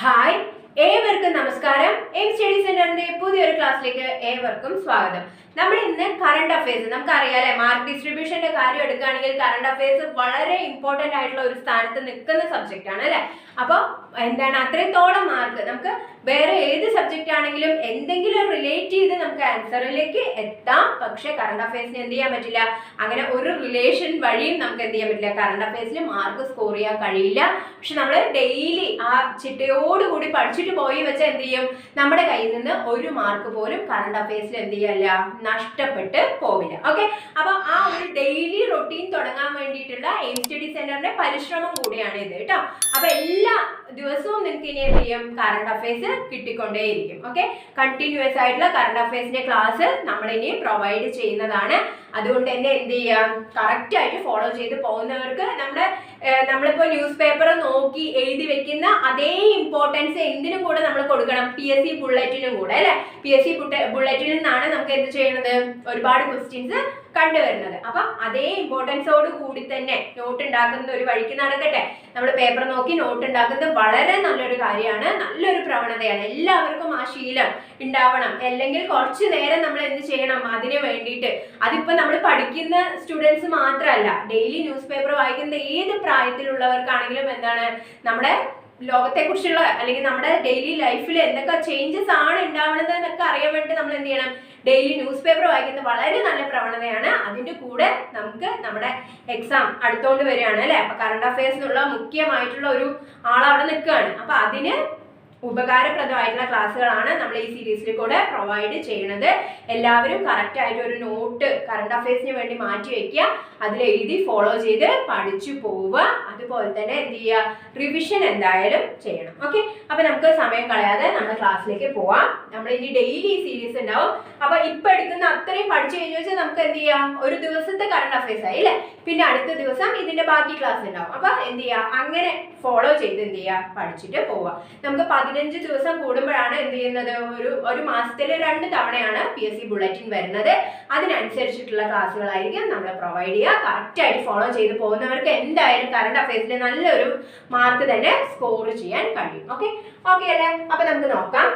Hi ഏവർക്കും നമസ്കാരം. M study സെന്ററിന്റെ പുതിയൊരു ക്ലാസ്സിലേക്ക് ഏവർക്കും സ്വാഗതം. നമ്മൾ ഇന്ന് കറണ്ട് അഫയേഴ്സ് നമുക്കറിയാലേ മാർക്ക് ഡിസ്ട്രിബ്യൂഷന്റെ കാര്യം എടുക്കുകയാണെങ്കിൽ കറണ്ട് അഫയേഴ്സ് വളരെ ഇമ്പോർട്ടന്റ് ആയിട്ടുള്ള ഒരു സ്ഥാനത്ത് നിൽക്കുന്ന സബ്ജക്റ്റ് ആണ് അല്ലെ? അപ്പോൾ എന്താണ് അത്രത്തോളം മാർക്ക്? നമുക്ക് വേറെ ഏത് സബ്ജക്റ്റ് ആണെങ്കിലും എന്തെങ്കിലും റിലേറ്റ് ചെയ്ത് നമുക്ക് ആൻസറിലേക്ക് എത്താം. പക്ഷേ കറണ്ട് അഫയേഴ്സിന് എന്ത് ചെയ്യാൻ പറ്റില്ല? അങ്ങനെ ഒരു റിലേഷൻ വഴിയും നമുക്ക് എന്ത് ചെയ്യാൻ പറ്റില്ല. കറണ്ട് അഫയേഴ്സിന് മാർക്ക് സ്കോർ ചെയ്യാൻ കഴിയില്ല. പക്ഷെ നമ്മൾ ഡെയിലി ആ ചിട്ടയോടുകൂടി പഠിച്ചിട്ട് പോയി വെച്ചാൽ എന്ത് ചെയ്യും? നമ്മുടെ കയ്യിൽ നിന്ന് ഒരു മാർക്ക് പോലും കറണ്ട് അഫയേഴ്സിൽ എന്ത് ചെയ്യല്ല നഷ്ടപ്പെട്ട് പോവില്ല. ഓക്കെ അപ്പോൾ ആ ഒരു ഡെയിലി റൊട്ടീൻ തുടങ്ങാൻ വേണ്ടിയിട്ടുള്ള എയിം സ്റ്റഡി സെന്ററിന്റെ പരിശ്രമം കൂടിയാണ് ഇത് കേട്ടോ? അപ്പോൾ എല്ലാ ദിവസവും നിങ്ങൾക്ക് ഇനി എന്ത് ചെയ്യും? കറണ്ട് അഫയേഴ്സ് കിട്ടിക്കൊണ്ടേയിരിക്കും. ഓക്കെ കണ്ടിന്യൂസ് ആയിട്ടുള്ള കറണ്ട് അഫയേഴ്സിന്റെ ക്ലാസ് നമ്മൾ ഇനി പ്രൊവൈഡ് ചെയ്യുന്നതാണ്. അതുകൊണ്ട് തന്നെ എന്ത് ചെയ്യാം? കറക്റ്റ് ആയിട്ട് ഫോളോ ചെയ്ത് പോകുന്നവർക്ക് നമ്മുടെ നമ്മളിപ്പോ ന്യൂസ് പേപ്പർ നോക്കി എഴുതി വെക്കുന്ന അതേ ഇമ്പോർട്ടൻസ് എന്തിനും കൂടെ നമ്മൾ കൊടുക്കണം. പി എസ് സി ബുള്ളറ്റിനും കൂടെ അല്ലെ? പി എസ് സി ബുള്ളറ്റിൽ നിന്നാണ് നമുക്ക് എന്ത് ചെയ്യണത്? ഒരുപാട് ക്വസ്റ്റ്യൻസ് കണ്ടുവരുന്നത്. അപ്പൊ അതേ ഇമ്പോർട്ടൻസോട് കൂടി തന്നെ നോട്ട് ഉണ്ടാക്കുന്ന ഒരു വഴിക്ക് നടക്കട്ടെ. നമ്മൾ പേപ്പർ നോക്കി നോട്ട് ഉണ്ടാക്കുന്നത് വളരെ നല്ലൊരു കാര്യമാണ്. നല്ലൊരു പ്രവണതയാണ്. എല്ലാവർക്കും ആ ശീലം ഉണ്ടാവണം. അല്ലെങ്കിൽ കുറച്ചു നേരം നമ്മൾ എന്ത് ചെയ്യണം? അതിന് വേണ്ടിയിട്ട്. അതിപ്പോ നമ്മൾ പഠിക്കുന്ന സ്റ്റുഡൻസ് മാത്രമല്ല ഡെയിലി ന്യൂസ് പേപ്പർ വായിക്കുന്ന ഏത് പ്രായത്തിലുള്ളവർക്കാണെങ്കിലും എന്താണ്? നമ്മുടെ ലോകത്തെ കുറിച്ചുള്ള അല്ലെങ്കിൽ നമ്മുടെ ഡെയിലി ലൈഫിൽ എന്തൊക്കെ ചേഞ്ചസ് ആണ് ഉണ്ടാവുന്നത് എന്നൊക്കെ അറിയാൻ വേണ്ടി നമ്മൾ എന്ത് ചെയ്യണം? ഡെയിലി ന്യൂസ് പേപ്പർ വായിക്കുന്നത് വളരെ നല്ല പ്രവണതയാണ്. അതിന്റെ കൂടെ നമുക്ക് നമ്മുടെ എക്സാം അടുത്തോണ്ട് വരികയാണ് അല്ലെ? അപ്പൊ കറണ്ട് അഫയേഴ്സിനുള്ള മുഖ്യമായിട്ടുള്ള ഒരു ആൾ അവിടെ നിൽക്കുകയാണ്. അപ്പൊ അതിന് ഉപകാരപ്രദമായിട്ടുള്ള ക്ലാസ്സുകളാണ് നമ്മൾ ഈ സീരീസിൽ കൂടെ പ്രൊവൈഡ് ചെയ്യുന്നത് എല്ലാവരും കറക്റ്റ് ആയിട്ട് ഒരു നോട്ട് കറണ്ട് അഫയേഴ്സിന് വേണ്ടി മാറ്റി വെക്കുക. അതിൽ എഴുതി ഫോളോ ചെയ്ത് പഠിച്ചു പോവുക. അതുപോലെ തന്നെ എന്ത് ചെയ്യുക? റിവിഷൻ എന്തായാലും ചെയ്യണം. ഓക്കെ അപ്പൊ നമുക്ക് സമയം കളയാതെ നമ്മുടെ ക്ലാസ്സിലേക്ക് പോവാം. നമ്മൾ ഇനി ഡെയിലി സീരീസ് ഉണ്ടാവും. അപ്പൊ ഇപ്പൊ എടുക്കുന്ന അത്രയും പഠിച്ചു കഴിഞ്ഞു വെച്ചാൽ നമുക്ക് എന്ത് ചെയ്യാം? ഒരു ദിവസത്തെ കറണ്ട് അഫയേഴ്സ് ആയി അല്ലേ? പിന്നെ അടുത്ത ദിവസം ഇതിന്റെ ബാക്കി ക്ലാസ് ഉണ്ടാവും. അപ്പൊ എന്ത് ചെയ്യാം അങ്ങനെ ഫോളോ ചെയ്ത് എന്ത് ചെയ്യുക? പഠിച്ചിട്ട് പോവുക. നമുക്ക് പതിനഞ്ച് ദിവസം കൂടുമ്പോഴാണ് എന്ത് ചെയ്യുന്നത്? ഒരു ഒരു മാസത്തിൽ രണ്ട് തവണയാണ് പി എസ് സി ബുള്ളറ്റിൻ വരുന്നത്. അതിനനുസരിച്ചിട്ടുള്ള ക്ലാസ്സുകളായിരിക്കും നമ്മൾ പ്രൊവൈഡ് ചെയ്യുക. കറക്റ്റായിട്ട് ഫോളോ ചെയ്ത് പോകുന്നവർക്ക് എന്തായാലും കറണ്ട് അഫയേഴ്സിൽ നല്ലൊരു മാർക്ക് തന്നെ സ്കോർ ചെയ്യാൻ കഴിയും. ഓക്കെ ഓക്കെ അല്ലേ? അപ്പൊ നമുക്ക് നോക്കാം.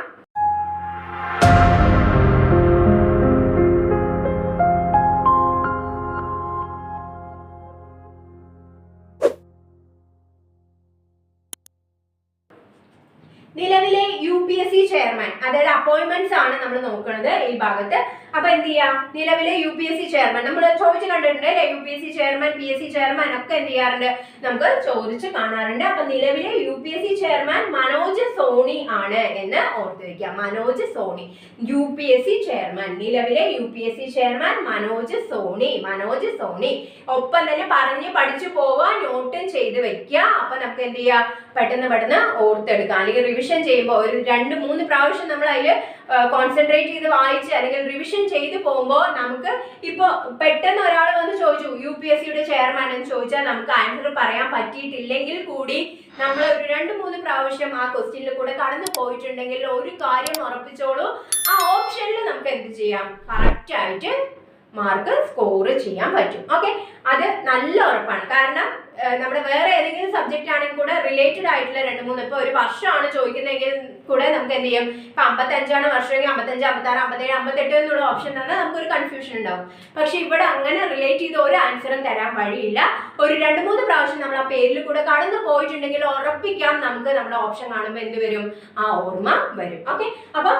U P S C chairman അതായത് അപ്പോയിന്റ്മെന്റ്സ് ആണ് നമ്മൾ നോക്കുന്നത് ഈ ഭാഗത്ത്. അപ്പൊ എന്ത് ചെയ്യാം? നിലവിലെ U P S C chairman നമ്മൾ ചോദിച്ചു കണ്ടിട്ടുണ്ട് അല്ലെ? U P S C chairman P S C chairman ഒക്കെ എന്ത് ചെയ്യാറുണ്ട്? നമുക്ക് ചോദിച്ചു കാണാറുണ്ട്. അപ്പൊ നിലവിലെ U P S C chairman Manoj Soni ആണ് എന്ന് ഓർത്തു വെക്കുക Manoj Soni. U P S C chairman നിലവിലെ U P S C chairman Manoj Soni. Manoj Soni. ഒപ്പം തന്നെ പറഞ്ഞ് പഠിച്ചു പോവാൻ നോട്ടും ചെയ്ത് വെക്കുക. അപ്പൊ നമുക്ക് എന്ത് ചെയ്യാം? പെട്ടെന്ന് പെട്ടെന്ന് ഓർത്തെടുക്കാം. അല്ലെങ്കിൽ റിവിഷൻ ചെയ്യുമ്പോൾ ഒരു രണ്ട് മൂന്ന് പ്രാവശ്യം നമ്മൾ അതിൽ കോൺസെൻട്രേറ്റ് ചെയ്ത് വായിച്ച് അല്ലെങ്കിൽ റിവിഷൻ ചെയ്ത് പോകുമ്പോൾ നമുക്ക് ഇപ്പോൾ പെട്ടെന്ന് ഒരാൾ വന്ന് ചോദിച്ചു യു പി എസ് സിയുടെ ചെയർമാൻ എന്ന് ചോദിച്ചാൽ നമുക്ക് ആൻസർ പറയാൻ പറ്റിയിട്ടില്ലെങ്കിൽ കൂടി നമ്മൾ ഒരു രണ്ട് മൂന്ന് പ്രാവശ്യം ആ ക്വസ്റ്റ്യനിൽ കൂടെ കടന്നു പോയിട്ടുണ്ടെങ്കിൽ ഒരു കാര്യം ഉറപ്പിച്ചോളൂ ആ ഓപ്ഷനിൽ നമുക്ക് എന്ത് ചെയ്യാം? കറക്റ്റ് ആയിട്ട് മാർക്ക് സ്കോർ ചെയ്യാൻ പറ്റും. ഓക്കെ അത് നല്ല ഉറപ്പാണ്. കാരണം നമ്മുടെ വേറെ ഏതെങ്കിലും സബ്ജക്റ്റ് ആണെങ്കിൽ കൂടെ റിലേറ്റഡ് ആയിട്ടുള്ള രണ്ട് മൂന്ന് ഇപ്പൊ ഒരു വർഷമാണ് ചോദിക്കുന്നതെങ്കിൽ കൂടെ നമുക്ക് എന്ത് ചെയ്യും? ഇപ്പൊ അമ്പത്തഞ്ചാണ് വർഷമെങ്കിൽ അമ്പത്തഞ്ച് അമ്പത്താറ് അമ്പത്തേഴ് അമ്പത്തെട്ട് എന്നുള്ള ഓപ്ഷൻ തന്നെ നമുക്കൊരു കൺഫ്യൂഷൻ ഉണ്ടാവും. പക്ഷെ ഇവിടെ അങ്ങനെ റിലേറ്റ് ചെയ്ത് ഒരു ആൻസറും തരാൻ വഴിയില്ല. ഒരു രണ്ട് മൂന്ന് പ്രാവശ്യം നമ്മൾ ആ പേരിൽ കൂടെ കടന്നു പോയിട്ടുണ്ടെങ്കിൽ ഉറപ്പിക്കാം നമുക്ക് നമ്മുടെ ഓപ്ഷൻ കാണുമ്പോൾ എന്ത് വരും? ആ ഓർമ്മ വരും. ഓക്കെ അപ്പൊ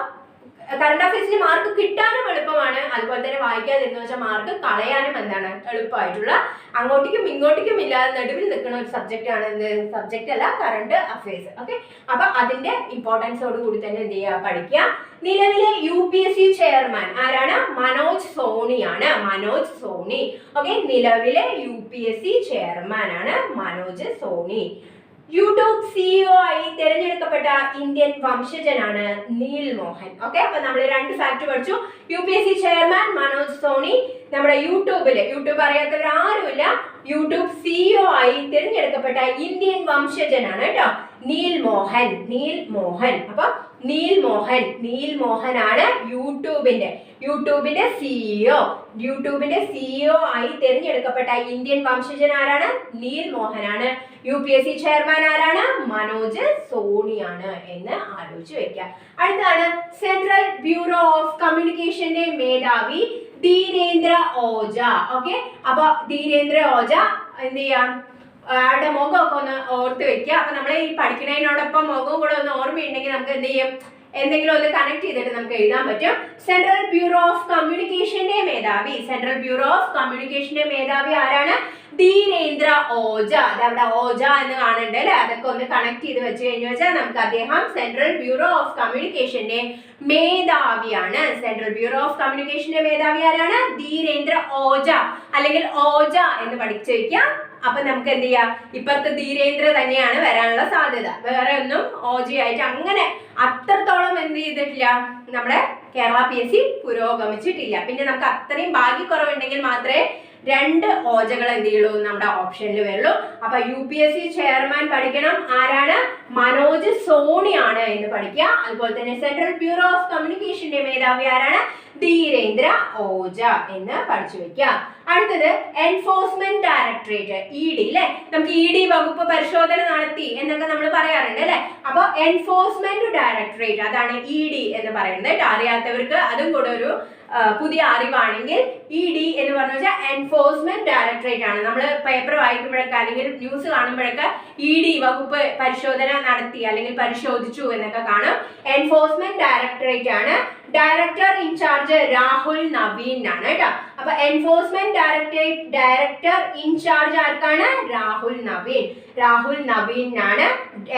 കറണ്ട് അഫയേഴ്സിന് മാർക്ക് കിട്ടാനും എളുപ്പമാണ്. അതുപോലെ തന്നെ വായിക്കാതിരുന്ന വെച്ചാൽ മാർക്ക് കളയാനും എന്താണ് എളുപ്പമായിട്ടുള്ള അങ്ങോട്ടേക്കും ഇങ്ങോട്ടേക്കും ഇല്ലാതെ നടുവിൽ നിൽക്കുന്ന ഒരു സബ്ജക്റ്റ് ആണ് എന്ത്? സബ്ജക്റ്റ് അല്ല കറണ്ട് അഫയേഴ്സ് ഓക്കെ അപ്പൊ അതിന്റെ ഇമ്പോർട്ടൻസോട് കൂടി തന്നെ എന്ത് ചെയ്യുക? പഠിക്കുക. നിലവിലെ U P S C chairman ആരാണ്? മനോജ് സോണിയാണ് മനോജ് സോണി. ഓക്കെ നിലവിലെ U P S C chairman ആണ് മനോജ് സോണി. യൂട്യൂബ് സിഇഒ ആയി തിരഞ്ഞെടുക്കപ്പെട്ട ഇന്ത്യൻ വംശജനാണ് നീൽ മോഹൻ. ഓക്കെ അപ്പൊ നമ്മൾ രണ്ട് ഫാക്ട് പഠിച്ചു. U P S C chairman Manoj Soni നമ്മുടെ യൂട്യൂബിൽ യൂട്യൂബ് അറിയാത്തവർ ആരുമില്ല യൂട്യൂബ് സിഇഒ ആയി തിരഞ്ഞെടുക്കപ്പെട്ട ഇന്ത്യൻ വംശജനാണ് കേട്ടോ. നീൽ മോഹൻ നീൽ മോഹൻ അപ്പൊ നീൽ മോഹൻ നീൽ മോഹൻ ആണ് യൂട്യൂബിന്റെ യൂട്യൂബിന്റെ സിഇഒ യൂട്യൂബിന്റെ സിഇഒ ആയി തിരഞ്ഞെടുക്കപ്പെട്ട ഇന്ത്യൻ വംശജൻ ആരാണ്? Neal മോഹനാണ് U P S C chairman ആരാണ്? മനോജ് സോണിയാണ് എന്ന് ആലോചിച്ച് വെക്കുക. അടുത്താണ് സെൻട്രൽ ബ്യൂറോ ഓഫ് കമ്മ്യൂണിക്കേഷന്റെ മേധാവി ദീനേന്ദ്ര ഓജ. ഓക്കെ? അപ്പൊ ദീനേന്ദ്ര ഓജ എന്ത് ചെയ്യാം? ആളുടെ മുഖമൊക്കെ ഒന്ന് ഓർത്ത് വെക്കുക. അപ്പൊ നമ്മൾ ഈ പഠിക്കുന്നതിനോടൊപ്പം മുഖവും കൂടെ ഒന്ന് ഓർമ്മയുണ്ടെങ്കിൽ നമുക്ക് എന്ത് ചെയ്യും? എന്തെങ്കിലും ഒന്ന് കണക്ട് ചെയ്തിട്ട് നമുക്ക് എഴുതാൻ പറ്റും. സെൻട്രൽ ബ്യൂറോ ഓഫ് കമ്മ്യൂണിക്കേഷന്റെ മേധാവി. സെൻട്രൽ ബ്യൂറോ ഓഫ് കമ്മ്യൂണിക്കേഷന്റെ മേധാവി ആരാണ്? ധീരേന്ദ്ര ഓജ. അതവിടെ ഓജ എന്ന് കാണുന്നുണ്ട് അല്ലെ? അതൊക്കെ ഒന്ന് കണക്ട് ചെയ്ത് വെച്ച് കഴിഞ്ഞു വെച്ചാൽ നമുക്ക് അദ്ദേഹം സെൻട്രൽ ബ്യൂറോ ഓഫ് കമ്മ്യൂണിക്കേഷന്റെ മേധാവിയാണ്. സെൻട്രൽ ബ്യൂറോ ഓഫ് കമ്മ്യൂണിക്കേഷന്റെ മേധാവി ആരാണ്? ധീരേന്ദ്ര ഓജ. അല്ലെങ്കിൽ ഓജ എന്ന് പഠിച്ചു വയ്ക്കാം. അപ്പൊ നമുക്ക് എന്ത് ചെയ്യാം? ഇപ്പുറത്തെ ധീരേന്ദ്ര തന്നെയാണ് വരാനുള്ള സാധ്യത. വേറെ ഒന്നും ഓജയായിട്ട് അങ്ങനെ അത്രത്തോളം എന്ത് ചെയ്തിട്ടില്ല. നമ്മുടെ കേരള പി എസ് സി പുരോഗമിച്ചിട്ടില്ല. പിന്നെ നമുക്ക് അത്രയും ഭാഗ്യക്കുറവുണ്ടെങ്കിൽ മാത്രമേ രണ്ട് ഓജകൾ എന്ത് ചെയ്യുള്ളൂ? നമ്മുടെ ഓപ്ഷനിൽ വരുള്ളൂ. അപ്പൊ U P S C chairman പഠിക്കണം. ആരാണ്? മനോജ് സോണി ആണ് എന്ന് പഠിക്കുക. അതുപോലെ തന്നെ സെൻട്രൽ ബ്യൂറോ ഓഫ് കമ്മ്യൂണിക്കേഷന്റെ മേധാവി ആരാണ്? ധീരേന്ദ്ര ഓജ എന്ന് പഠിച്ചു വെക്കുക. അടുത്തത് എൻഫോഴ്സ്മെന്റ് ഡയറക്ടറേറ്റ് ഇ ഡി അല്ലെ നമുക്ക് ഇ ഡി വകുപ്പ് പരിശോധന നടത്തി എന്നൊക്കെ നമ്മൾ പറയാറുണ്ട് അല്ലെ? അപ്പൊ എൻഫോഴ്സ്മെന്റ് ഡയറക്ടറേറ്റ് അതാണ് ഇ ഡി എന്ന് പറയുന്നത് അറിയാത്തവർക്ക് അതും കൂടെ ഒരു പുതിയ അറിവാണെങ്കിൽ ഇ ഡി എന്ന് പറഞ്ഞു വെച്ചാൽ എൻഫോഴ്സ്മെന്റ് ഡയറക്ടറേറ്റ് ആണ്. നമ്മൾ പേപ്പർ വായിക്കുമ്പോഴൊക്കെ അല്ലെങ്കിൽ ന്യൂസ് കാണുമ്പോഴൊക്കെ ഇ ഡി വകുപ്പ് പരിശോധന നടത്തി അല്ലെങ്കിൽ പരിശോധിച്ചു എന്നൊക്കെ കാണും. എൻഫോഴ്സ്മെന്റ് ഡയറക്ടറേറ്റ് ആണ്. Director in charge Rahul Naveen ആണ് കേട്ടോ. അപ്പൊ enforcement directorate director in charge ആർക്കാണ്? Rahul Naveen. Rahul നവീനാണ്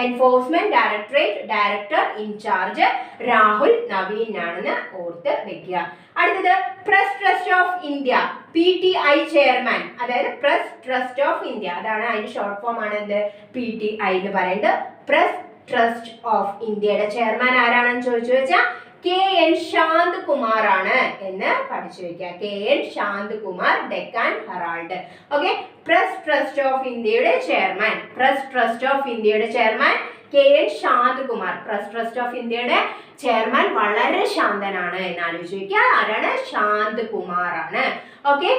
enforcement directorate director in charge Rahul നവീനാണെന്ന് ഓർത്ത് വെക്കുക. അടുത്തത് press trust of India P T I chairman അതായത് പ്രസ് ട്രസ്റ്റ് ഓഫ് ഇന്ത്യ. അതാണ് അതിന്റെ ഷോർട്ട് ഫോം ആണ് എന്ത്? പി ടി ഐ എന്ന് പറയുന്നത്. പ്രസ് ട്രസ്റ്റ് ഓഫ് ഇന്ത്യയുടെ ചെയർമാൻ ആരാണെന്ന് ചോദിച്ചു വെച്ചാൽ കെ എൻ ശാന്ത് കുമാർ ആണ് എന്ന് പഠിച്ചു വെക്കുക. K N Shanth Kumar Deccan Herald. Okay press trust of ഇന്ത്യയുടെ ചെയർമാൻ പ്രസ് ട്രസ്റ്റ് ഓഫ് ഇന്ത്യയുടെ chairman K N Shanth Kumar press trust of ഇന്ത്യയുടെ ചെയർമാൻ വളരെ ശാന്തനാണ് എന്ന് ആലോചിച്ച് വെക്കുക. ആരാണ്? ശാന്ത് കുമാർ ആണ് ഓക്കെ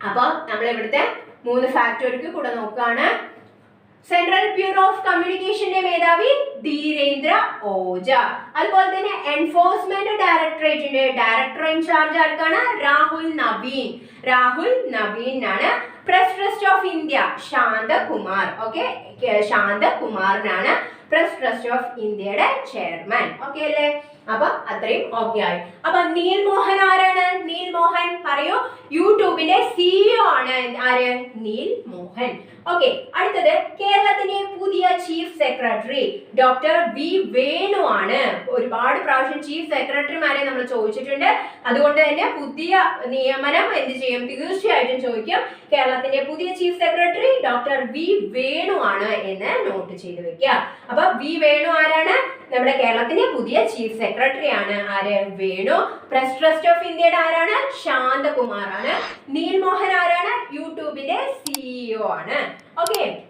അപ്പോൾ നമ്മൾ ഇവിടുത്തെ മൂന്ന് ഫാക്ടറിക്ക് കൂടെ നോക്കുകയാണ്. സെൻട്രൽ ബ്യൂറോ ഓഫ് കമ്മ്യൂണിക്കേഷന്റെ മേധാവി ധീരേന്ദ്ര ഓജ. അതുപോലെ തന്നെ എൻഫോഴ്സ്മെന്റ് ഡയറക്ടറേറ്റിന്റെ ഡയറക്ടർ ഇൻചാർജ് ആർക്കാണ്? രാഹുൽ നവീൻ. രാഹുൽ നവീൻ ആണ്. Press trust of India Shanthakumar okay ശാന്തകുമാറിനാണ് press trust of ഇന്ത്യയുടെ ചെയർമാൻ ഓക്കെ അല്ലേ? അപ്പൊ അത്രയും ഓക്കെ ആയി. അപ്പൊ നീൽ മോഹൻ ആരാണ്? നീൽ മോഹൻ പറയൂ. യൂട്യൂബിന്റെ സിഇഒ ആണ്. ആര്? നീൽ മോഹൻ. ഓക്കെ അടുത്തത് കേരളത്തിന്റെ പുതിയ chief secretary doctor V Venu ആണ്. ഒരുപാട് പ്രാവശ്യം ചീഫ് സെക്രട്ടറിമാരെ നമ്മൾ ചോദിച്ചിട്ടുണ്ട്. അതുകൊണ്ട് തന്നെ പുതിയ നിയമനം എന്ത് ചെയ്യും? തീർച്ചയായിട്ടും ചോദിക്കും. കേരളത്തിന്റെ പുതിയ chief secretary doctor V Venu ആണ് എന്ന് നോട്ട് ചെയ്ത് വെക്കുക. അപ്പൊ വി വേണു ആരാണ്? നമ്മുടെ കേരളത്തിന്റെ പുതിയ ചീഫ് സെക്രട്ടറി ആണ് ആര്? വേണു. പ്രസ് ട്രസ്റ്റ് ഓഫ് ഇന്ത്യയുടെ ആരാണ്? ശാന്തകുമാർ ആണ് നീൽമോഹൻ ആരാണ്? യൂട്യൂബിന്റെ സിഇഒ ആണ്. ഓക്കെ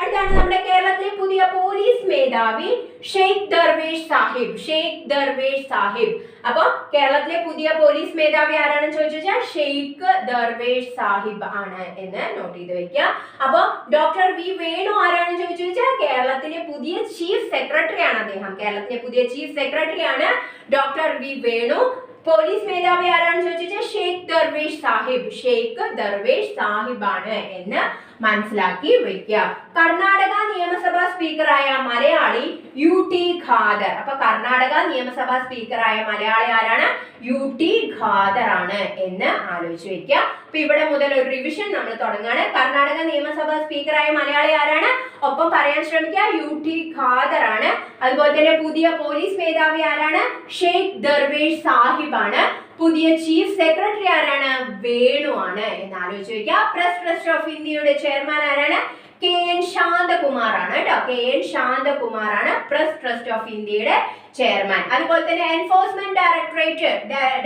അടുത്താണ് നമ്മുടെ കേരളത്തിലെ പുതിയ പോലീസ് മേധാവി ഷെയ്ഖ് ദർവേഷ് സാഹിബ്. ഷെയ്ഖ് ദർവേഷ് സാഹിബ്. അപ്പൊ കേരളത്തിലെ പുതിയ പോലീസ് മേധാവി ആരാണെന്ന് ചോദിച്ചു കഴിഞ്ഞാൽ ഷെയ്ഖ് ദർവേഷ് സാഹിബ് ആണ് എന്ന് നോട്ട് ചെയ്ത് വെക്കുക. അപ്പൊ ഡോക്ടർ വി വേണു ആരാണെന്ന് ചോദിച്ചു കഴിഞ്ഞാൽ കേരളത്തിലെ പുതിയ ചീഫ് സെക്രട്ടറി ആണ് അദ്ദേഹം. കേരളത്തിലെ പുതിയ ചീഫ് സെക്രട്ടറി ആണ് ഡോക്ടർ വി വേണു. പോലീസ് മേധാവി ആരാണെന്ന് ചോദിച്ചാൽ ഷെയ്ഖ് ദർവേഷ് സാഹിബ്. ഷെയ്ഖ് ദർവേഷ് സാഹിബ് ആണ് എന്ന് മനസ്സിലാക്കി വെക്കുക. കർണാടക നിയമസഭാ സ്പീക്കറായ മലയാളി യു ടി ഖാദർ. അപ്പൊ കർണാടക നിയമസഭാ സ്പീക്കറായ മലയാളി ആരാണ്? യു ടി ഖാദർ ആണ് എന്ന് ആലോചിച്ച് വെക്കുക. അപ്പൊ ഇവിടെ മുതൽ ഒരു റിവിഷൻ നമ്മൾ തുടങ്ങുകയാണ്. കർണാടക നിയമസഭാ സ്പീക്കറായ മലയാളി ആരാണ്? ഒപ്പം പറയാൻ ശ്രമിക്കുക യു ടി ഖാദർ ആണ്. അതുപോലെ തന്നെ പുതിയ പോലീസ് മേധാവി ആരാണ്? ഷെയ്ഖ് ദർവേഷ് സാഹിബ് ആണ്. പുതിയ ചീഫ് സെക്രട്ടറി ആരാണ്? വേണു ആണ്. എന്ന് ആലോചിച്ച് വെക്കുക പ്രസ് ട്രസ്റ്റ് ഓഫ് ഇന്ത്യയുടെ ചെയർമാൻ ആരാണ്? കെ എൻ ശാന്തകുമാർ ആണ് കേട്ടോ. കെ എൻ ശാന്തകുമാർ ആണ് പ്രസ് ട്രസ്റ്റ് ഓഫ് ഇന്ത്യയുടെ ചെയർമാൻ അതുപോലെ തന്നെ enforcement directorate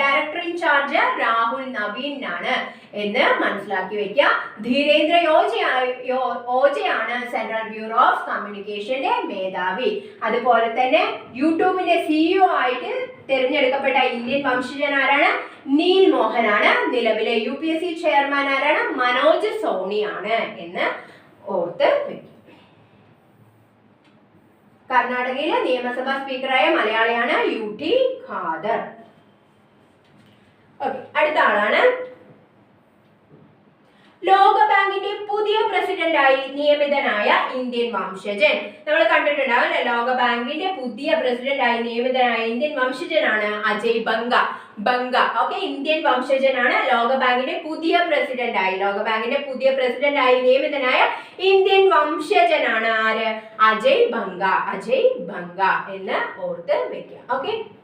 director in charge Rahul Naveen ആണ് എന്ന് മനസ്സിലാക്കി വെക്കുക ധീരേന്ദ്ര ഓജയാണ് സെൻട്രൽ ബ്യൂറോ ഓഫ് കമ്മ്യൂണിക്കേഷന്റെ മേധാവി. അതുപോലെ തന്നെ യൂട്യൂബിന്റെ സിഇഒ ആയിട്ട് തിരഞ്ഞെടുക്കപ്പെട്ട ഇന്ത്യൻ വംശജൻ ആരാണ്? നീൽ മോഹനാണ്. നിലവിലെ U P S C chairman ആരാണ്? മനോജ് സോണിയാണ് എന്ന് ഓർത്ത് കർണാടകയിലെ നിയമസഭാ സ്പീക്കറായ മലയാളിയാണ് യു ടി ഖാദർ. ഓക്കെ അടുത്ത ആളാണ് ലോകബാങ്കിന്റെ പുതിയ പ്രസിഡന്റായി നിയമിതനായ ഇന്ത്യൻ വംശജൻ. നമ്മൾ കണ്ടിട്ടുണ്ടാവും ലോകബാങ്കിന്റെ പുതിയ പ്രസിഡന്റായി നിയമിതനായ ഇന്ത്യൻ വംശജനാണ് അജയ് ബംഗ. ബംഗ. ഓക്കെ ഇന്ത്യൻ വംശജനാണ് ലോകബാങ്കിന്റെ പുതിയ പ്രസിഡന്റായി. ലോകബാങ്കിന്റെ പുതിയ പ്രസിഡന്റായി നിയമിതനായ ഇന്ത്യൻ വംശജനാണ് ആര്? അജയ് ബംഗ. അജയ് ബംഗ എന്ന് ഓർത്ത് വെക്കുക. ഓക്കെ?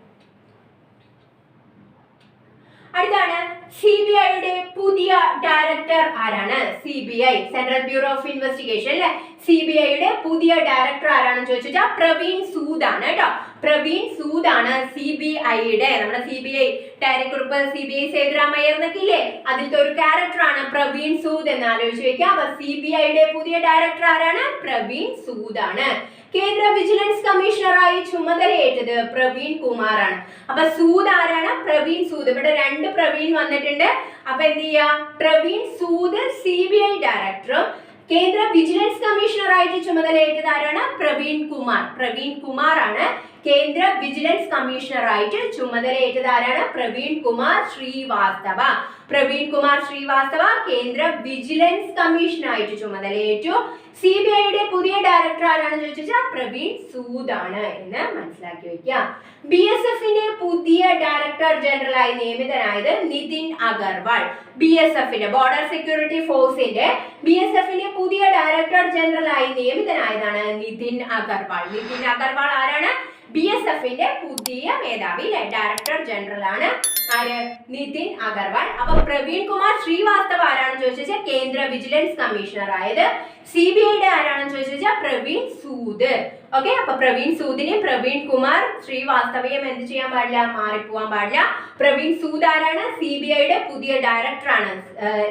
അടുത്താണ് സി ബി ഐയുടെ പുതിയ ഡയറക്ടർ ആരാണ്? C B I central bureau of investigation അല്ലെ സി ബി ഐയുടെ പുതിയ ഡയറക്ടർ ആരാണെന്ന് ചോദിച്ചാൽ പ്രവീൺ സൂദ് ആണ് കേട്ടോ. പ്രവീൺ സൂദ് ആണ് സി ബി ഐയുടെ നമ്മുടെ C B I director C B I Sethurama Iyer എന്നൊക്കെ ഇല്ലേ? അതിലത്തെ ഒരു ക്യാരക്ടർ ആണ് പ്രവീൺ സൂദ് എന്ന് ആലോചിച്ച് വെക്കുക അപ്പൊ സി ബി ഐയുടെ പുതിയ ഡയറക്ടർ ആരാണ്? പ്രവീൺ സൂദ് ആണ്. കേന്ദ്ര വിജിലൻസ് കമ്മീഷണറായി ചുമതലയേറ്റത് പ്രവീൺ കുമാറാണ്. അപ്പൊ സൂദ് ആരാണ്? പ്രവീൺ സൂദ്. ഇവിടെ രണ്ട് പ്രവീൺ വന്നിട്ടുണ്ട്. അപ്പൊ എന്ത് ചെയ്യാ? Praveen Sood C B I ഡയറക്ടറും കേന്ദ്ര വിജിലൻസ് കമ്മീഷണറായിട്ട് ചുമതലയേറ്റത് ആരാണ്? പ്രവീൺ കുമാർ. പ്രവീൺ കുമാർ ആണ് കേന്ദ്ര വിജിലൻസ് കമ്മീഷണറായിട്ട് ചുമതലയേറ്റത് ആരാണ് പ്രവീൺ കുമാർ ശ്രീവാസ്തവ. പ്രവീൺ കുമാർ ശ്രീവാസ്തവ കേന്ദ്ര വിജിലൻസ് കമ്മീഷനായിട്ട് ചുമതലയേറ്റു. സി ബി ഐയുടെ പുതിയ ഡയറക്ടർ ആരാണെന്ന് ചോദിച്ചാൽ പ്രവീൺ സൂദാണ് എന്ന് മനസ്സിലാക്കി വെക്കുക ബി എസ് എഫിന്റെ പുതിയ ഡയറക്ടർ ജനറലായി നിയമിതനായത് നിതിൻ അഗർവാൾ. ബി എസ് എഫിന്റെ ബോർഡർ സെക്യൂരിറ്റി ഫോഴ്സിന്റെ ബി എസ് എഫിന്റെ പുതിയ ഡയറക്ടർ ജനറലായി നിയമിതനായതാണ് നിതിൻ അഗർവാൾ. നിതിൻ അഗർവാൾ ആരാണ്? ബി എസ് എഫിന്റെ പുതിയ മേധാവി ഡയറക്ടർ ജനറൽ ആണ് ആര്? നിതിൻ അഗർവാൾ. അപ്പൊ പ്രവീൺ കുമാർ ശ്രീവാസ്തവ ആരാണെന്ന് ചോദിച്ചാൽ കേന്ദ്ര വിജിലൻസ് കമ്മീഷണർ ആയത്. സി ബി ഐയുടെ ആരാണെന്ന് ചോദിച്ചാൽ പ്രവീൺ സൂദ്. ഓക്കെ അപ്പൊ പ്രവീൺ സൂദിനെ പ്രവീൺ കുമാർ ശ്രീവാസ്തവയും എന്ത് ചെയ്യാൻ പാടില്ല? മാറിപ്പോവാൻ പാടില്ല. പ്രവീൺ സൂദ് ആരാണ്? സി ബി ഐയുടെ പുതിയ ഡയറക്ടറാണ്.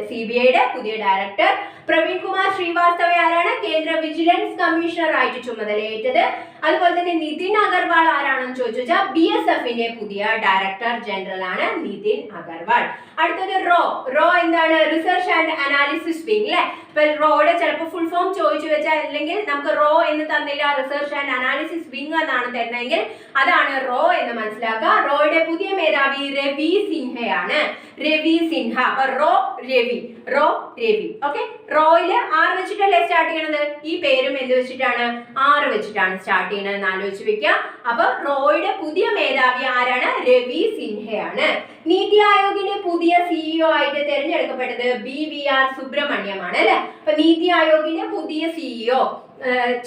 സി ബി ഐയുടെ പുതിയ ഡയറക്ടർ. പ്രവീൺ കുമാർ ശ്രീവാസ്തവ ആരാണ്? കേന്ദ്ര വിജിലൻസ് കമ്മീഷണർ ആയിട്ട് ചുമതലയേറ്റത്. അതുപോലെ തന്നെ നിതിൻ അഗർവാൾ ആരാണെന്ന് ചോദിച്ചു വെച്ചാൽ ബി എസ് എഫിന്റെ പുതിയ ഡയറക്ടർ ജനറൽ ആണ് നിതിൻ അഗർവാൾ. അടുത്തത് റോ. റോ എന്താണ്? റിസർച്ച് ആൻഡ് അനാലിസിസ് വിങ് അല്ലെ ഇപ്പൊ റോയുടെ ചിലപ്പോൾ ഫുൾ ഫോം ചോദിച്ചു വെച്ചാൽ അല്ലെങ്കിൽ നമുക്ക് റോ എന്ന് തന്നില്ല റിസർച്ച് ആൻഡ് അനാലിസിസ് വിങ് എന്നാണ് തരുന്നതെങ്കിൽ അതാണ് റോ എന്ന് മനസ്സിലാക്കുക. റോയുടെ പുതിയ മേധാവി Ravi സിൻഹയാണ്. Ravi Sinha. Raw Ravi. Raw Ravi. Okay റോയിൽ ആറ് വെച്ചിട്ടല്ലേ സ്റ്റാർട്ട് ചെയ്യണത്? ഈ പേരും എന്ത് വെച്ചിട്ടാണ്? ആറ് വെച്ചിട്ടാണ് സ്റ്റാർട്ട് ചെയ്യണത് എന്ന് ആലോചിച്ച് വെക്കുക അപ്പൊ റോയുടെ പുതിയ മേധാവി ആരാണ്? രവി സിൻഹയാണ്. നീതി ആയോഗിന്റെ പുതിയ സിഇഒ ആയിട്ട് തെരഞ്ഞെടുക്കപ്പെട്ടത് ബി വി ആർ സുബ്രഹ്മണ്യമാണ് അല്ലെ? അപ്പൊ നീതി ആയോഗിന്റെ പുതിയ സിഇഒ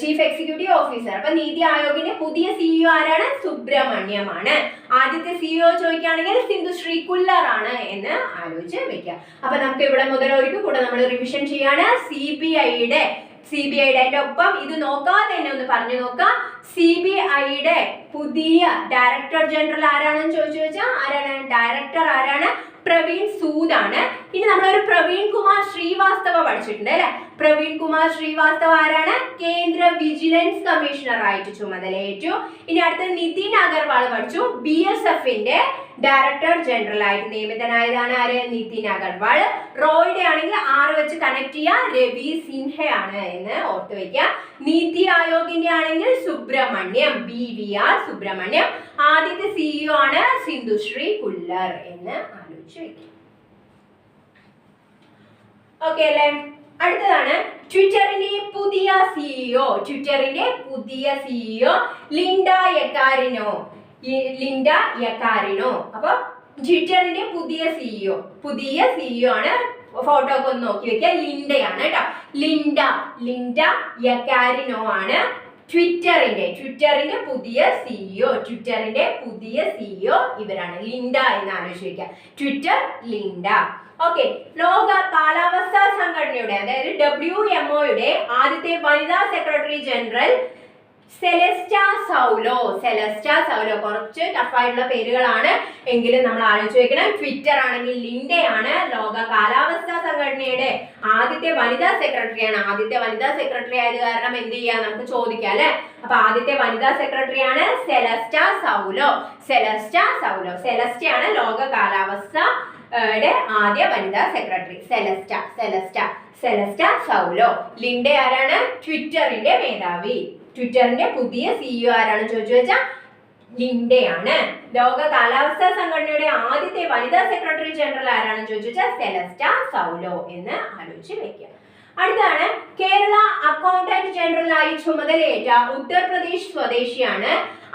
ചീഫ് എക്സിക്യൂട്ടീവ് ഓഫീസർ അപ്പൊ നീതി ആയോഗിന്റെ പുതിയ സിഇഒ ആരാണ്? സുബ്രഹ്മണ്യമാണ്. ആദ്യത്തെ സിഇഒ ചോദിക്കുകയാണെങ്കിൽ സിന്ധു ശ്രീ ആണ് എന്ന് ആലോചിച്ച് വെക്കുക. അപ്പൊ നമുക്ക് ഇവിടെ മുതൽ ഒരിക്കൽ കൂടെ നമ്മൾ റിവിഷൻ ചെയ്യാണ്. സി ബി ഐയുടെ സി ബി ഐയുടെ ഒപ്പം. ഇത് നോക്കാതെ തന്നെ ഒന്ന് പറഞ്ഞു നോക്കാം. സി ബി ഐയുടെ പുതിയ ഡയറക്ടർ ജനറൽ ആരാണെന്ന് ചോദിച്ചു വെച്ചാൽ ആരാണ്? ഡയറക്ടർ ആരാണ്? പ്രവീൺ സൂദ് ആണ് ഇനി നമ്മളൊരു പ്രവീൺ കുമാർ ശ്രീവാസ്തവ പഠിച്ചിട്ടുണ്ട് അല്ലെ? പ്രവീൺ കുമാർ ശ്രീവാസ്തവ ആരാണ്? കേന്ദ്ര വിജിലൻസ് കമ്മീഷണർ ആയിട്ട് ചുമതലയേറ്റു. ഇനി അടുത്ത നിതിൻ അഗർവാൾ പഠിച്ചു. ബി എസ് എഫിന്റെ ഡയറക്ടർ ജനറൽ ആയിട്ട് നിയമിതനായതാണ് ആര്? നിതിൻ അഗർവാൾ. റോയുടെ ആണെങ്കിൽ ആറ് വെച്ച് കണക്ട് ചെയ്യുക രവി സിൻഹയാണ് എന്ന് ഓർത്ത് വെക്കുക നീതി ആയോഗിന്റെ ആണെങ്കിൽ Subrahmanyam B V. R. Subrahmanyam. ആദ്യത്തെ സിഇഒ ആണ് സിന്ധുശ്രീ കുല്ലർ എന്ന് ആലോചിച്ച് വെക്കുക ഓക്കെ അല്ലേ? അടുത്തതാണ് ട്വിറ്ററിന്റെ പുതിയ സിഇഒ ട്വിറ്ററിന്റെ പുതിയ CEO Linda Yaccarino. Linda Yaccarino. അപ്പൊ ട്വിറ്ററിന്റെ പുതിയ സിഇഒ പുതിയ സിഇഒ ആണ് ഫോട്ടോ ഒക്കെ ഒന്ന് നോക്കി വെക്കുക. ലിൻഡയാണ് കേട്ടോ. ലിൻഡ ലിൻഡ യക്കാരിനോ ആണ്. ട്വിറ്ററിന്റെ ട്വിറ്ററിന്റെ പുതിയ സിഇഒ ട്വിറ്ററിന്റെ പുതിയ സിഇഒ ഇവരാണ്. ലിൻഡ എന്ന് ആലോചിക്കുക. Twitter Linda. ഓക്കെ. ലോക കാലാവസ്ഥാ സംഘടനയുടെ അതായത് ഡബ്ല്യു എംഒയുടെ ആദ്യത്തെ വനിതാ secretary general Celeste Saulo Celeste Saulo കുറച്ച് ടഫായിട്ടുള്ള പേരുകളാണ്. എങ്കിലും നമ്മൾ ആലോചിച്ച് വെക്കണം ട്വിറ്റർ ആണെങ്കിൽ ലിൻഡെ ആണ് ലോക കാലാവസ്ഥാ സംഘടനയുടെ ആദ്യത്തെ വനിതാ സെക്രട്ടറി ആണ് ആദ്യത്തെ വനിതാ സെക്രട്ടറി ആയത് കാരണം എന്ത് ചെയ്യാം? നമുക്ക് ചോദിക്കാം അല്ലെ? അപ്പൊ ആദ്യത്തെ വനിതാ സെക്രട്ടറിയാണ് Celeste Saulo Celeste Saulo Celeste ആണ് ലോക കാലാവസ്ഥ യുടെ ആദ്യ വനിതാ secretary. Celeste Celeste Celeste Saulo Linda ആരാണ്? ട്വിറ്ററിന്റെ മേധാവി. ട്വിറ്ററിന്റെ പുതിയ സിഇഒ ആരാണ്? ചോദിച്ചു വെച്ചാൽ ലിൻഡെയാണ്. ലോക കാലാവസ്ഥാ സംഘടനയുടെ ആദ്യത്തെ വനിതാ സെക്രട്ടറി ജനറൽ ആരാണെന്ന് ചോദിച്ചു വെച്ചാൽ സെലസ്റ്റ സൗലോ എന്ന് ആലോചിച്ച് വെക്കുക. അടുത്താണ് കേരള അക്കൗണ്ടന്റ് ജനറലായി ചുമതലയേറ്റ ഉത്തർപ്രദേശ് സ്വദേശിയാണ്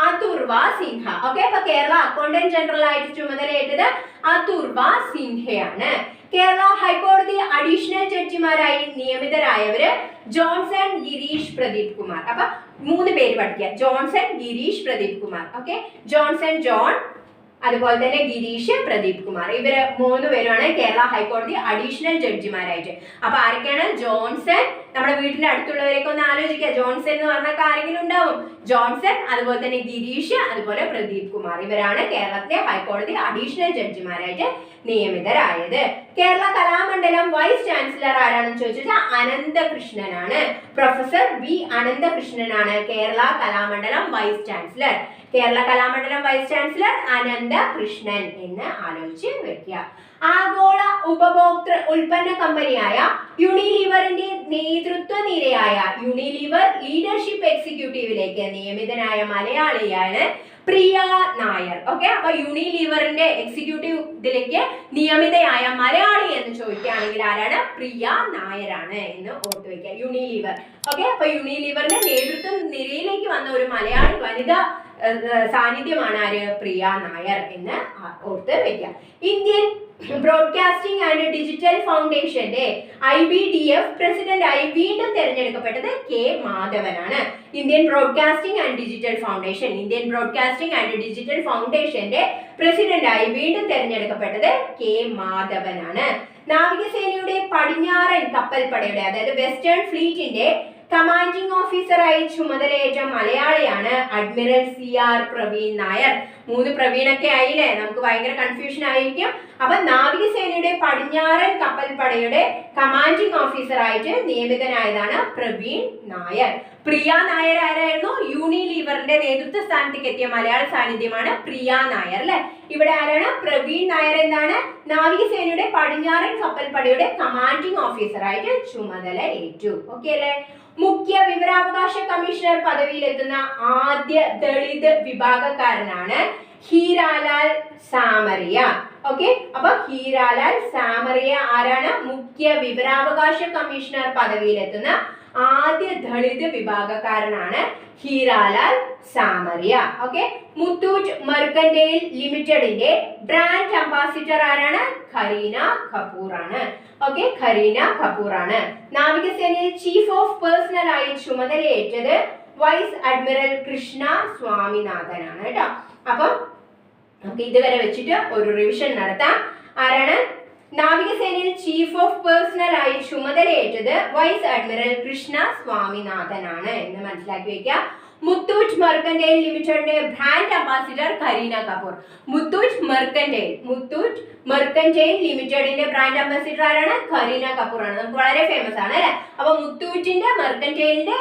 അതുർവ സിൻഹ. ഓക്കെ അപ്പൊ കേരള അക്കൗണ്ടന്റ് ജനറൽ ആയിട്ട് ചുമതലയേറ്റത് അതുർവ സിൻഹയാണ്. കേരള ഹൈക്കോടതി അഡീഷണൽ ജഡ്ജിമാരായി നിയമിതരായവര് ജോൺസൺ ഗിരീഷ് പ്രദീപ് കുമാർ. അപ്പൊ മൂന്ന് പേര് പഠിക്കുക. Johnson Girish Pradeep Kumar. Okay? Johnson John അതുപോലെ തന്നെ ഗിരീഷ് പ്രദീപ് കുമാർ. ഇവർ മൂന്ന് പേരുമാണ് കേരള ഹൈക്കോടതി അഡീഷണൽ ജഡ്ജിമാരായിട്ട്. അപ്പൊ ആരൊക്കെയാണ്? ജോൺസൺ. നമ്മുടെ വീടിന്റെ അടുത്തുള്ളവരെയൊക്കെ ഒന്ന് ആലോചിക്കുക. ജോൺസൺ എന്ന് പറഞ്ഞൊക്കെ ആരെങ്കിലും ഉണ്ടാവും? ജോൺസൺ അതുപോലെ തന്നെ ഗിരീഷ് അതുപോലെ പ്രദീപ് കുമാർ. ഇവരാണ് കേരളത്തിലെ ഹൈക്കോടതി അഡീഷണൽ ജഡ്ജിമാരായിട്ട് നിയമിതരായത്. കേരള കലാമണ്ഡലം വൈസ് ചാൻസലർ ആരാണെന്ന് ചോദിച്ചാൽ അനന്തകൃഷ്ണനാണ്. Professor V അനന്തകൃഷ്ണനാണ് Kerala Kalamandalam vice chancellor. Kerala Kalamandalam vice chancellor Ananthakrishnan എന്ന് ആലോചിച്ച് വെക്കുക. ആഗോള ഉപഭോക്തൃ ഉൽപ്പന്ന കമ്പനിയായ യുണിലിവറിന്റെ നേതൃത്വ നിരയായ യുണിലിവർ ലീഡർഷിപ്പ് എക്സിക്യൂട്ടീവിലേക്ക് നിയമിതനായ മലയാളിയാണ് പ്രിയ നായർ. ഓക്കെ അപ്പൊ യൂണിലീവറിന്റെ എക്സിക്യൂട്ടീവ് ഇതിലേക്ക് നിയമിതയായ മലയാളി എന്ന് ചോദിക്കുകയാണെങ്കിൽ ആരാണ്? പ്രിയ നായരാണ് എന്ന് ഓർത്ത് വെക്കുക. യൂണിലീവർ ഓക്കെ അപ്പൊ യൂണിലീവറിന്റെ നേതൃത്വം നിരയിലേക്ക് വന്ന ഒരു മലയാളി വനിത സാന്നിധ്യമാണ് ആര്? പ്രിയ നായർ എന്ന് ഓർത്ത് വെക്കുക. ഇന്ത്യൻ ബ്രോഡ്കാസ്റ്റിംഗ് ആൻഡ് ഡിജിറ്റൽ ഫൗണ്ടേഷന്റെ ഐ ബി ഡി എഫ് പ്രസിഡന്റായി വീണ്ടും തെരഞ്ഞെടുക്കപ്പെട്ടത് K മാധവനാണ്. Indian broadcasting and digital foundation Indian broadcasting and digital ഫൗണ്ടേഷന്റെ പ്രസിഡന്റായി വീണ്ടും തെരഞ്ഞെടുക്കപ്പെട്ടത് കെ മാധവനാണ്. നാവികസേനയുടെ പടിഞ്ഞാറൻ കപ്പൽപ്പടയുടെ അതായത് വെസ്റ്റേൺ ഫ്ലീറ്റിന്റെ കമാൻഡിംഗ് ഓഫീസറായി ചുമതലയേറ്റ മലയാളിയാണ് admiral C R Praveen Nair. മൂന്ന് പ്രവീണൊക്കെ ആയില്ലേ? നമുക്ക് ഭയങ്കര കൺഫ്യൂഷൻ ആയിരിക്കും. അപ്പൊ നാവികസേനയുടെ പടിഞ്ഞാറൻ കപ്പൽപ്പടയുടെ കമാൻഡിംഗ് ഓഫീസർ ഓഫീസറായിട്ട് നിയമിതനായതാണ് പ്രവീൺ നായർ. പ്രിയ നായർ ആരായിരുന്നു? യൂണിലീവറിന്റെ നേതൃത്വ സ്ഥാനത്തേക്ക് എത്തിയ മലയാള സാന്നിധ്യമാണ് പ്രിയ നായർ അല്ലെ? ഇവിടെ ആരാണ്? പ്രവീൺ നായർ എന്താണ് നാവികസേനയുടെ പടിഞ്ഞാറൻ കപ്പൽപ്പടയുടെ കമാൻഡിംഗ് ഓഫീസർ ആയിട്ട് ചുമതല ഏറ്റു. ഓക്കെ അല്ലെ? മുഖ്യ വിവരാവകാശ കമ്മീഷണർ പദവിയിലെത്തുന്ന ആദ്യ ദളിത് വിഭാഗക്കാരനാണ് ഹീരാലാൽ സാമറിയ ഓക്കെ അപ്പൊ ഹീരാലാൽ സാമറിയ ആരാണ്? മുഖ്യ വിവരാവകാശ കമ്മീഷണർ പദവിയിലെത്തുന്ന ആദ്യ ദളിത് വിഭാഗക്കാരനാണ് ഹീരാലാൽ സാമറിയ. ഓക്കെ മുത്തൂറ്റ് മെർക്കൻഡെയിൽ ലിമിറ്റഡിന്റെ ബ്രാൻഡ് അംബാസിഡർ ആരാണ്? ഖരീന കപൂർ ആണ് ഓക്കെ ഖരീന കപൂർ ആണ് നാവികസേനയിൽ ചീഫ് ഓഫ് പേഴ്സണൽ ആയി ചുമതലയേറ്റത് വൈസ് അഡ്മിറൽ കൃഷ്ണ സ്വാമിനാഥനാണ് കേട്ടോ. അപ്പം നമുക്ക് ഇതുവരെ വെച്ചിട്ട് ഒരു റിവിഷൻ നടത്താം. ആരാണ്? നാവികസേനയിൽ ചീഫ് ഓഫ് പേഴ്സണൽ ആയി ചുമതലയേറ്റത് വൈസ് അഡ്മിറൽ കൃഷ്ണ സ്വാമിനാഥനാണ് എന്ന് മനസ്സിലാക്കി വെക്കുക. മുത്തൂറ്റ് മെർക്കൻഡൈൽ ലിമിറ്റഡിന്റെ brand ambassador Kareena Kapoor. Muthoot mercantile Muthoot mercantile ലിമിറ്റഡിന്റെ ബ്രാൻഡ് അംബാസിഡർ ആരാണ്? കരീന കപൂർ ആണ് നമുക്ക് വളരെ ഫേമസ് ആണ് അല്ലെ? അപ്പൊ മുത്തൂറ്റിന്റെ മെർക്കൻഡൈലിന്റെ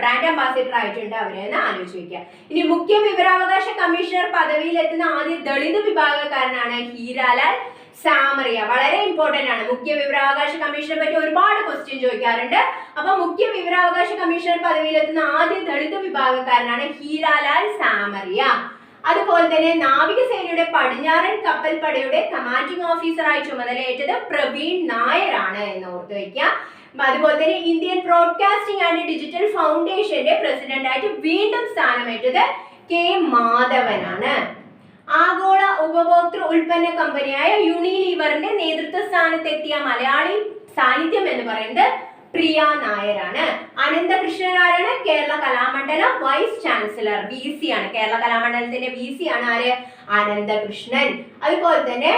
ബ്രാൻഡ് അംബാസിഡർ ആയിട്ടുണ്ട് അവരെന്ന് ആലോചിച്ച് വെക്കുക. ഇനി മുഖ്യ വിവരാവകാശ കമ്മീഷണർ പദവിയിലെത്തുന്ന ആദ്യ ദളിത് വിഭാഗക്കാരനാണ് ഹീരാലാൽ. സാമറിയ. വളരെ ഇമ്പോർട്ടന്റ് ആണ്. മുഖ്യ വിവരാവകാശ കമ്മീഷനെ പറ്റി ഒരുപാട് ക്വസ്റ്റ്യൻ ചോദിക്കാറുണ്ട്. അപ്പൊ മുഖ്യ വിവരാവകാശ കമ്മീഷണർ പദവിയിലെത്തുന്ന ആദ്യ ദളിത് വിഭാഗക്കാരനാണ് ഹീരാലാൽ സാമറിയ. അതുപോലെ തന്നെ നാവികസേനയുടെ പടിഞ്ഞാറൻ കപ്പൽ കപ്പൽപ്പടയുടെ കമാൻഡിംഗ് ഓഫീസറായി ചുമതലയേറ്റത് പ്രവീൺ നായരാണ് എന്ന് ഓർത്തു വയ്ക്കുക. അതുപോലെ തന്നെ ഇന്ത്യൻ ബ്രോഡ്കാസ്റ്റിംഗ് ആൻഡ് ഡിജിറ്റൽ ഫൗണ്ടേഷന്റെ പ്രസിഡന്റായിട്ട് വീണ്ടും സ്ഥാനമേറ്റത് കെ മാധവനാണ്. ആഗോള ഉപഭോക്തൃ ഉൽപ്പന്ന കമ്പനിയായ യൂണിലീവറിന്റെ നേതൃത്വ സ്ഥാനത്തെത്തിയ മലയാളി സാന്നിധ്യം എന്ന് പറയുന്നത് പ്രിയ നായരാണ്. അനന്തകൃഷ്ണൻ ആരാണ് Kerala Kalamandalam vice chancellor V C ആണ്. കേരള കലാമണ്ഡലത്തിന്റെ വി സി ആണ് ആര്? അനന്തകൃഷ്ണൻ. അതുപോലെ തന്നെ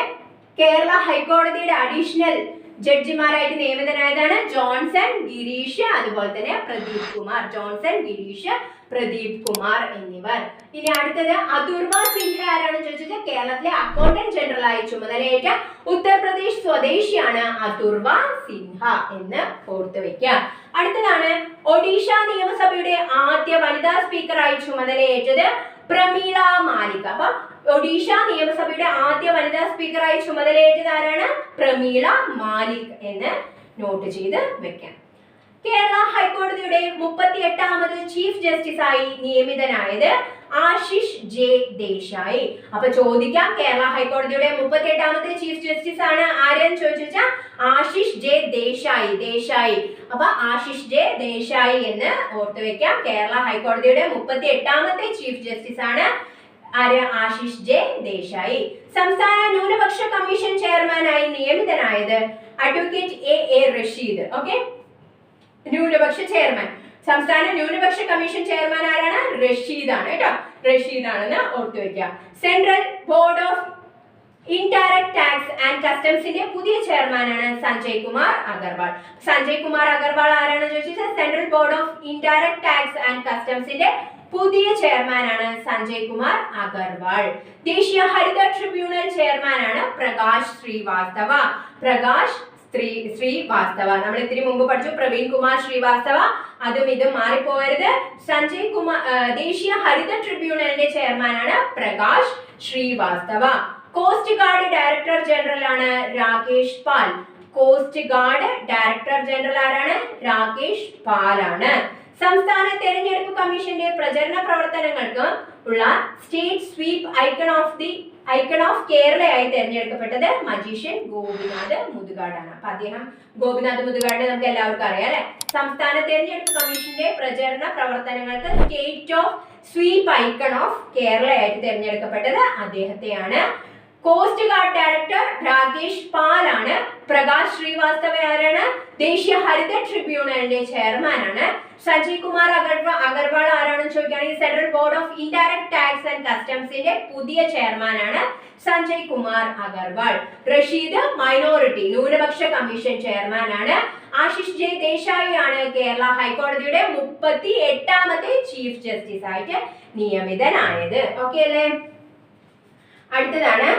കേരള ഹൈക്കോടതിയുടെ അഡീഷണൽ ജഡ്ജിമാരായിട്ട് നിയമിതനായതാണ് ജോൺസൺ ഗിരീഷ്. അതുപോലെ തന്നെ പ്രദീപ് കുമാർ. ജോൺസൺ ഗിരീഷ് പ്രദീപ് കുമാർ എന്നിവർ. ഇനി അടുത്തത് അതുർവ സിൻഹ ആരാണെന്ന് ചോദിച്ചാൽ കേരളത്തിലെ അക്കൗണ്ടന്റ് ജനറൽ ആയി ചുമതലയേറ്റ ഉത്തർപ്രദേശ് സ്വദേശിയാണ് അതുർവ സിൻഹ എന്ന് ഓർത്തു വെക്കുക അടുത്തതാണ് ഒഡീഷ നിയമസഭയുടെ ആദ്യ വനിതാ സ്പീക്കറായി ചുമതലയേറ്റത് പ്രമീള മാലിക്. അപ്പൊ ഒഡീഷ നിയമസഭയുടെ ആദ്യ വനിതാ സ്പീക്കറായി ചുമതലയേറ്റത് ആരാണ്? പ്രമീള മാലിക് എന്ന് നോട്ട് ചെയ്ത് വെക്കാം. കേരള ഹൈക്കോടതിയുടെ മുപ്പത്തി എട്ടാമത് ചീഫ് ജസ്റ്റിസ് ആയി നിയമിതനായത് ആശിഷ് ജെ ദേശായി. അപ്പൊ ചോദിക്കാം കേരള ഹൈക്കോടതിയുടെ മുപ്പത്തി എട്ടാമത്തെ ചീഫ് ജസ്റ്റിസ് ആണ് ആരെന്ന് ചോദിച്ചാൽ ആശിഷ് ജെ ദേശായി ദേശായി. അപ്പൊ ആശിഷ് ജെ ദേശായി എന്ന് ഓർത്തു വെക്കാം. കേരള ഹൈക്കോടതിയുടെ മുപ്പത്തി എട്ടാമത്തെ ചീഫ് ജസ്റ്റിസ് ആണ് ആര്? ആശിഷ് ജെ ദേശായി. സംസ്ഥാന ന്യൂനപക്ഷ കമ്മീഷൻ ചെയർമാനായി നിയമിതനായത് advocate A. A. Rasheed. Okay? ന്യൂനപക്ഷ ചെയർമാൻ. സംസ്ഥാന ന്യൂനപക്ഷ കമ്മീഷൻ ചെയർമാൻ ആരാണ്? റഷീദാണ് കേട്ടോ. റഷീദാണെന്ന് ഓർത്തു വെക്കുക. Central board of indirect tax and കസ്റ്റംസിന്റെ പുതിയ ചെയർമാനാണ് സഞ്ജയ് കുമാർ അഗർവാൾ. സഞ്ജയ് കുമാർ അഗർവാൾ ആരാണെന്ന് ചോദിച്ചാൽ central board of indirect tax and കസ്റ്റംസിന്റെ പുതിയ ചെയർമാനാണ് സഞ്ജയ് കുമാർ അഗർവാൾ. ദേശീയ ഹരിത ട്രിബ്യൂണൽ ചെയർമാനാണ് പ്രകാശ് ശ്രീവാസ്തവ. പ്രകാശ് ശ്രീ ശ്രീവാസ്തവ നമ്മൾ ഇത്തിരി മുമ്പ് പഠിച്ചു പ്രവീൺ കുമാർ ശ്രീവാസ്തവ അതും ഇതും മാറിപ്പോകരുത് സഞ്ജയ് കുമാർ ദേശീയ ഹരിത ട്രിബ്യൂണലിന്റെ ചെയർമാനാണ് Prakash Srivastava coast guard director general ആണ് രാകേഷ് പാൽ. കോസ്റ്റ് ഗാർഡ് ഡയറക്ടർ ജനറൽ ആരാണ്? രാകേഷ് ആണ്. സംസ്ഥാന തെരഞ്ഞെടുപ്പ് കമ്മീഷന്റെ പ്രചരണ പ്രവർത്തനങ്ങൾക്ക് ഉള്ള state sweep icon of the icon of കേരളയായി തിരഞ്ഞെടുക്കപ്പെട്ടത് മജീഷ്യൻ ഗോപിനാഥ് മുതുകാടാണ്. അപ്പൊ അദ്ദേഹം ഗോപിനാഥ് മുതുകാടിനെ നമുക്ക് എല്ലാവർക്കും അറിയാം അല്ലെ? സംസ്ഥാന തെരഞ്ഞെടുപ്പ് കമ്മീഷന്റെ പ്രചരണ പ്രവർത്തനങ്ങൾക്ക് state of sweep icon of കേരളയായിട്ട് തിരഞ്ഞെടുക്കപ്പെട്ടത് അദ്ദേഹത്തെയാണ്. Coast guard director Rakesh Pal ആണ്. പ്രകാശ് ശ്രീവാസ്തവ ആരാണ്? ദേശീയ ഹരിത ട്രിബ്യൂണലിന്റെ ചെയർമാനാണ് സഞ്ജയ് കുമാർ അഗർവാൾ അഗർവാൾ ആരാണെന്ന് ചോദിക്കുകയാണെങ്കിൽ central board of indirect tax and കസ്റ്റംസിന്റെ പുതിയ ചെയർമാനാണ് സഞ്ജയ് കുമാർ അഗർവാൾ. റഷീദ് മൈനോറിറ്റി ന്യൂനപക്ഷ കമ്മീഷൻ ചെയർമാനാണ് ആശിഷ് ജെ ദേശായി ആണ് കേരള ഹൈക്കോടതിയുടെ മുപ്പത്തി എട്ടാമത്തെ ചീഫ് ജസ്റ്റിസ് ആയിട്ട് നിയമിതനായത്. ഓക്കെ അല്ലേ? അടുത്തതാണ്.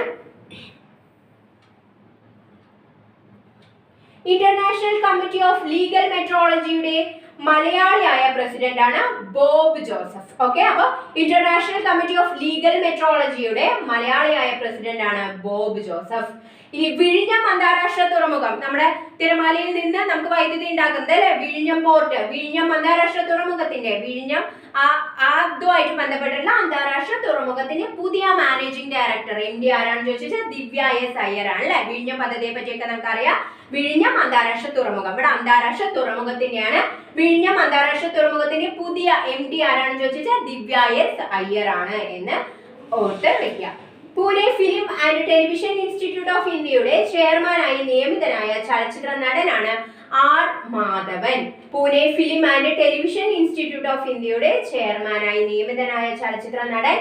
ഇന്റർനാഷണൽ കമ്മിറ്റി ഓഫ് ലീഗൽ മെട്രോളജിയുടെ മലയാളിയായ പ്രസിഡന്റ് ആണ് ബോബ് ജോസഫ്. ഓക്കെ അപ്പൊ ഇന്റർനാഷണൽ കമ്മിറ്റി ഓഫ് ലീഗൽ മെട്രോളജിയുടെ മലയാളിയായ പ്രസിഡന്റ് ആണ് ബോബ് ജോസഫ്. ഇനി വിഴിഞ്ഞം അന്താരാഷ്ട്ര തുറമുഖം നമ്മുടെ തിരമാലയിൽ നിന്ന് നമുക്ക് വൈദ്യുതി ഉണ്ടാക്കുന്നത് അല്ലെ? വിഴിഞ്ഞം പോർട്ട് വിഴിഞ്ഞം അന്താരാഷ്ട്ര തുറമുഖത്തിന്റെ വിഴിഞ്ഞം അതുമായിട്ട് ബന്ധപ്പെട്ടിട്ടുള്ള അന്താരാഷ്ട്ര തുറമുഖത്തിന്റെ പുതിയ മാനേജിംഗ് ഡയറക്ടർ എം ഡി ആരാണെന്ന് ചോദിച്ചാൽ ദിവ്യ എസ് അയ്യർ ആണ് അല്ലെ? വിഴിഞ്ഞം പദ്ധതിയെ പറ്റിയൊക്കെ നമുക്കറിയാം. വിഴിഞ്ഞം അന്താരാഷ്ട്ര തുറമുഖം. ഇവിടെ അന്താരാഷ്ട്ര തുറമുഖത്തിന്റെയാണ് വിഴിഞ്ഞം അന്താരാഷ്ട്ര തുറമുഖത്തിന്റെ പുതിയ എം ഡി ആരാണെന്ന് ചോദിച്ചാൽ ദിവ്യ എസ് അയ്യർ ആണ് എന്ന് ഓർത്ത് വെക്കുക Pune film and television institute of ഇന്ത്യയുടെ ചെയർമാനായി നിയമിതനായ ചലച്ചിത്ര നടനാണ് R Madhavan. Pune film and television institute of ഇന്ത്യയുടെ ചെയർമാനായി നിയമിതനായ ചലച്ചിത്ര നടൻ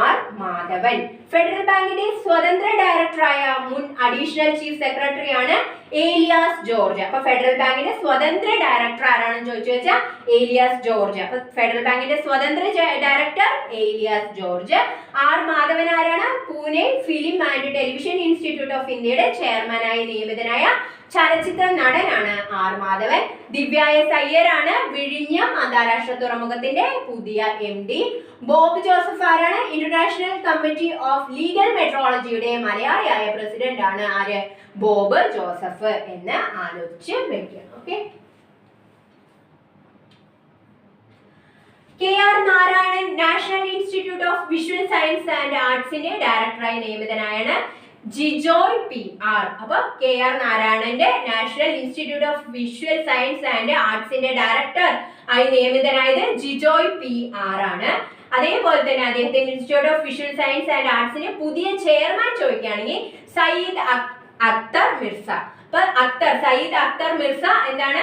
ആർ മാധവൻ. ഫെഡറൽ ബാങ്കിന്റെ സ്വതന്ത്ര ഡയറക്ടറായ മുൻ അഡീഷണൽ ചീഫ് സെക്രട്ടറിയാണ് ഏലിയാസ് ജോർജ്. അപ്പൊ ഫെഡറൽ ബാങ്കിന്റെ സ്വതന്ത്ര ഡയറക്ടർ ആരാണെന്ന് ചോദിച്ചു വെച്ചാൽ ഏലിയാസ് ജോർജ്. അപ്പൊ ഫെഡറൽ ബാങ്കിന്റെ സ്വതന്ത്ര ഡയറക്ടർ ഏലിയാസ് ജോർജ്. ആർ മാധവൻ ആരാണ്? Pune film and television institute of ഇന്ത്യയുടെ ചെയർമാനായി നിയമിതനായ ചലച്ചിത്ര നടനാണ് ആർ മാധവൻ. ദിവ്യായ എസ് അയ്യരാണ് വിഴിഞ്ഞം അന്താരാഷ്ട്ര തുറമുഖത്തിന്റെ പുതിയ എം ഡി. ബോബ് ജോസഫ് ആരാണ്? ഇന്റർനാഷണൽ കമ്മിറ്റി ഓഫ് ലീഗൽ മെട്രോളജിയുടെ മലയാളിയായ പ്രസിഡന്റ് ആണ് ആര്? ബോബ് ജോസഫ് എന്ന് ആലോചിച്ച് വെക്കുക okay K R Narayanan national institute of visual science and ആർട്സിന്റെ ഡയറക്ടറായി നിയമിതനായാണ്. Jijoy P R. അപ്പൊ കെ ആർ നാരായണന്റെ national institute of visual science and ആർട്സിന്റെ director ആയി നിയമിതനായത് ജിജോയ് പി ആർ ആണ്. അതേപോലെ തന്നെ അദ്ദേഹത്തിന്റെ institute of visual science and ആർട്സിന്റെ പുതിയ ചെയർമാൻ ചോദിക്കുകയാണെങ്കിൽ സയ്യിദ് അക്തർ മിർസ. അപ്പൊ അക്തർ സയ്യിദ് അക്തർ മിർസ എന്താണ്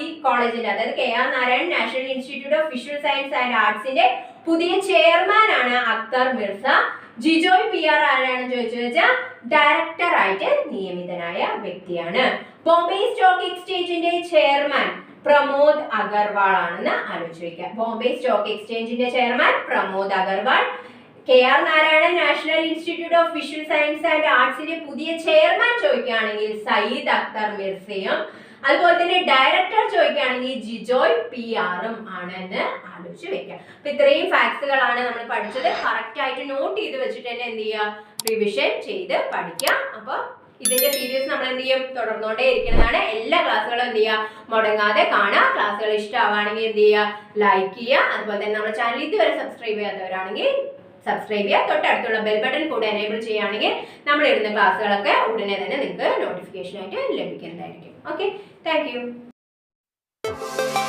ഈ കോളേജിന്റെ അതായത് K R Narayanan national institute of visual science and ആർട്സിന്റെ പുതിയ ചെയർമാൻ ആണ് അക്തർ മിർസ. ജിജോയ് പി ആർ ആരാണ് ചോദിച്ചു വെച്ചാൽ ഡയറക്ടർ ആയിട്ട് നിയമിതനായ വ്യക്തിയാണ്. ബോംബെ സ്റ്റോക്ക് എക്സ്ചേഞ്ചിന്റെ ചെയർമാൻ പ്രമോദ് അഗർവാൾ ആണെന്ന് ആലോചിച്ച് വയ്ക്കുക Bombay stock എക്സ്ചേഞ്ചിന്റെ chairman Pramod Agarwal. K R Narayanan national institute of visual science and ആർട്സിന്റെ പുതിയ ചെയർമാൻ ചോദിക്കുകയാണെങ്കിൽ സയ്യിദ് അക്തർ മിർസയും അതുപോലെ തന്നെ ഡയറക്ടർ ചോദിക്കുകയാണെങ്കിൽ ജിജോയ് പി ആറും ആണെന്ന് ആലോചിച്ച് വെക്കുക. അപ്പൊ ഇത്രയും ഫാക്ട്സുകളാണ് നമ്മൾ പഠിച്ചത്. കറക്റ്റ് ആയിട്ട് നോട്ട് ചെയ്ത് വെച്ചിട്ട് തന്നെ എന്ത് ചെയ്യുക? റിവിഷൻ ചെയ്ത് പഠിക്കാം അപ്പൊ ഇതിന്റെ സീരീസ് നമ്മൾ എന്ത് ചെയ്യും? തുടർന്നുകൊണ്ടേ ഇരിക്കുന്നതാണ്. എല്ലാ ക്ലാസ്സുകളും എന്ത് ചെയ്യുക? മുടങ്ങാതെ കാണുക. ക്ലാസ്സുകൾ ഇഷ്ടമാവുകയാണെങ്കിൽ എന്ത് ചെയ്യുക? ലൈക്ക് ചെയ്യുക. അതുപോലെ തന്നെ നമ്മുടെ ചാനൽ ഇതുവരെ സബ്സ്ക്രൈബ് ചെയ്യാത്തവരാണെങ്കിൽ സബ്സ്ക്രൈബ് ചെയ്യുക. തൊട്ടടുത്തുള്ള ബെൽ ബട്ടൺ കൂടെ എനേബിൾ ചെയ്യുകയാണെങ്കിൽ നമ്മൾ ഇടുന്ന ക്ലാസ്സുകളൊക്കെ ഉടനെ തന്നെ നിങ്ങൾക്ക് നോട്ടിഫിക്കേഷൻ ആയിട്ട് ലഭിക്കുന്നതായിരിക്കും. Okay Thank you.